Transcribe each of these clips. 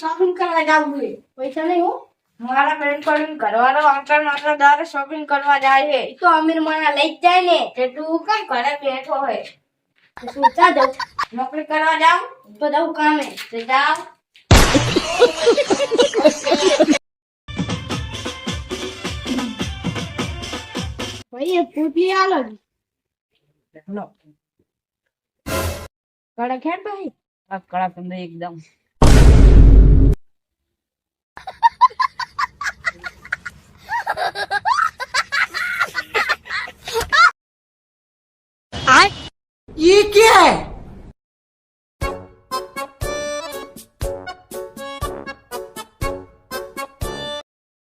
Shopping કરવા જવું જોઈએ પૈસા નહીં હું. મારા ફ્રેન્ડ પણ ઘરવાળો આંકર માત્ર દર શોપિંગ કરવા જાય છે. એ તો અમીર મને લઈ જ જાય ને. તે તું કઈ ઘરે બેઠો હોય? તો શું ચા જાઉં. નોકરી કરવા જાવ તો જાઉં કામે. તો જાવ ભાઈ એ પૂટલી આલો કડક હે ભાઈ? આ કડક એકદમ.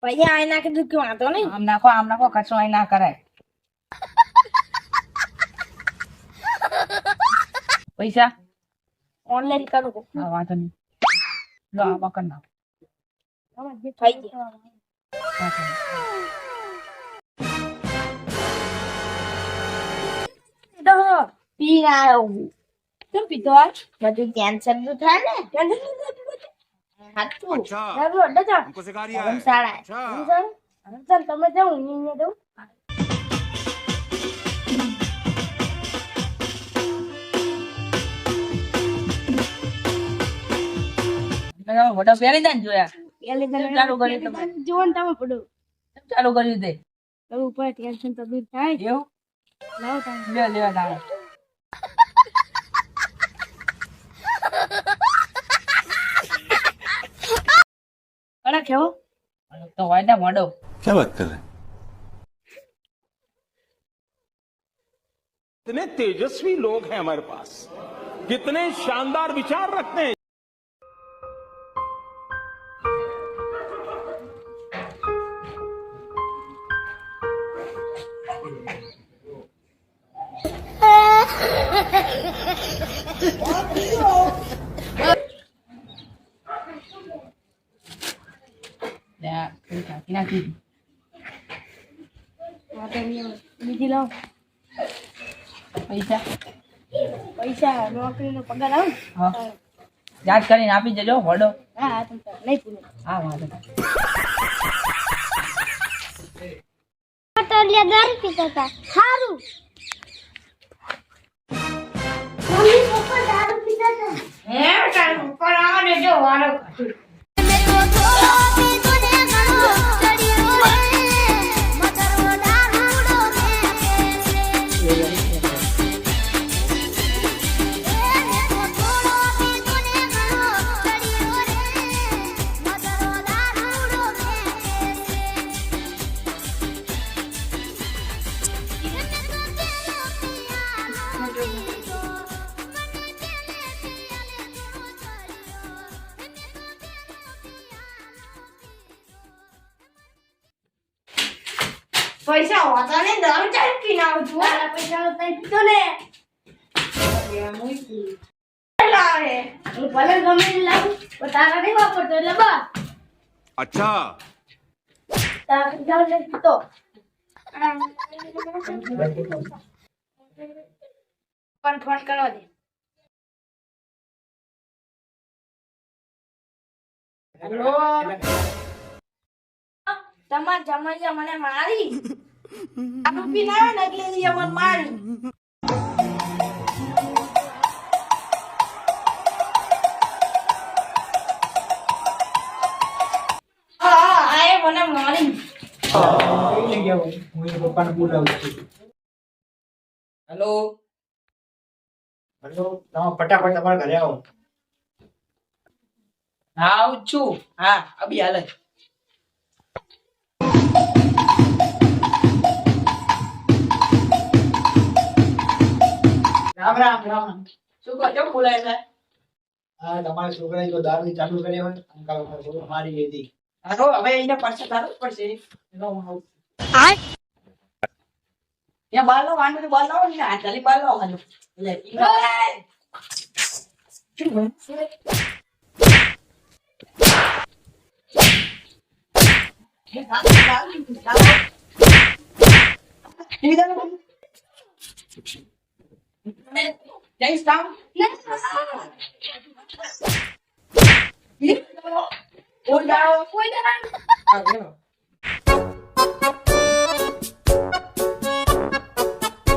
ભાઈ આ નાખી દીધું કે વાંધો નહીં. આમ નાખો આમ નાખો કશું અહીં ના કરાય. પૈસા? ઓનલાઈન કરું હા વાંધો નહીં. લો આ બકર નાખો. થઈ ગયું. શું પીધો આ બધું કેન્સરનું થાય ને? સાચું. જરૂર ડચા ધર્મશાળા સમજાય ધર્મશાળા તમે જાઉં. અહીંયા દઉં મોટા પહેરી જાય. જોયા ચાલુ કર્યું દઉં જીવન તમે પડ્યું ચાલુ કર્યું તે? ઉપર ટેન્શન તો દૂર થાય. એવું? લેવા લેવા. बैठे हो तो वायदा मॉडो। क्या बात कर रहे इतने तेजस्वी लोग हैं हमारे पास। कितने शानदार विचार रखते हैं। તો અહીંયા બીજી લાવો પૈસા પૈસા નોકરીનો પગાર આવ? હા યાદ કરીને આપી દેજો મોડો હા નહીં પૂરું હા વાંધો નહીં. ટોલિયા દારૂ પીતા હતા સારું હે તારું ઉપર આવો ને જો વારો પૈસા હોતા ને દારૂ ચાલુ પીને આવું છું તારા પૈસા હોતા પીતો ને લાવે હું ભલે ગમે તે લાવું પણ તારા ફોન કરવા દે હેલો. તમાર મને મારી? ને એટલે ઈ મને મારી હા હા આ એ મને હેલો. હલો તમે ફટાફટ તમારા ઘરે આવો. હા આવું જ છું. હા અભી હાલ. રામ રામ રામ. શું કહો છો બોલાય છે? હા તમારા છોકરાએ તો દારૂ ચાલુ કરી હોય અંકલ ઉપર મારી ગઈ હતી હાલો હવે એને તારું પડશે. એનો હું આવું. ત્યાં બાર લો વાંધો નહીં, બાર લાવો ને આ ચાલી બાર લાવો લે, શું ભાઈ? એ લાવો, લાવો, લાવો. ઈ દાદા. જઈશ